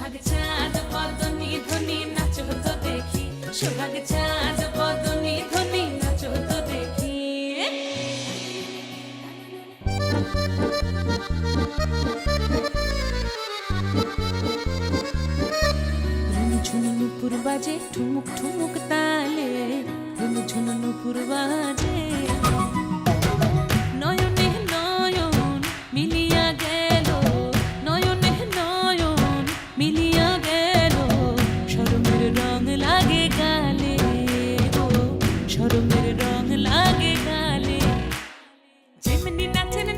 সোহাগ চাঁদ, বদনি ধ্বনি নাচ হতো দেখি। সোহাগ চাঁদ, বদনি ধ্বনি নাচ হতো দেখি। রুনু ঝুনু নুপুর বাজে, ঠুমুক ঠুমুক তালে। রুনু ঝুনু নুপুর বাজে লাগে গালে গো শরমের রং লাগে গালে। যেমনি নাচেন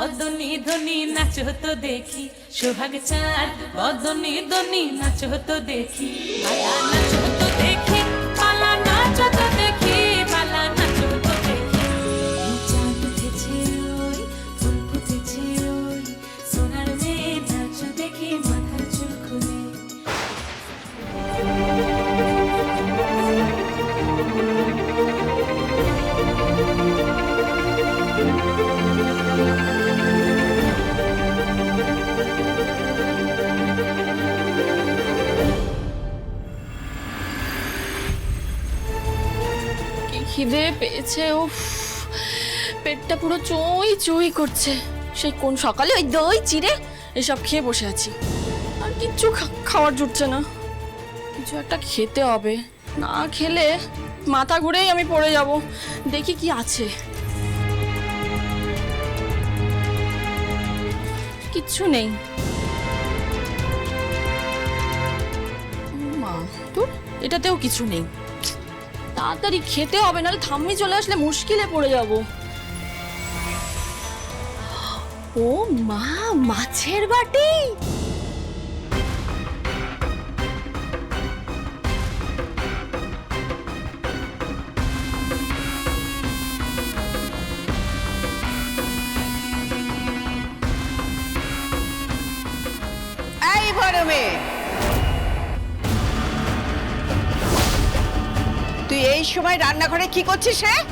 বদনি ধনি, নাচ হতো দেখি। সোহাগ চাঁদ, বদনি ধনি, নাচ হতো দেখি। পালা নাচ হতো দেখি পালা নাচ হতো খিদে পেয়েছে, উফ। পেটটা পুরো চুই চুই করছে। সেই কোন সকালে ওই দই, চিড়ে এসব খেয়ে বসে আছি। আর কিচ্ছু খাওয়ার জুটছে না। কিছু একটা খেতে হবে। না খেলে মাথা ঘুরেই আমি পড়ে যাব। দেখি কি আছে। কিচ্ছু নেই। মা এটাতেও কিছু নেই। তাড়াতাড়ি খেতে হবে নাহলে থাম্মি চলে আসলে মুশকিলে পড়ে যাব। ও মা মাছের বাটি! এই সময় রান্নাঘরে কি করছিস হ্যাঁ?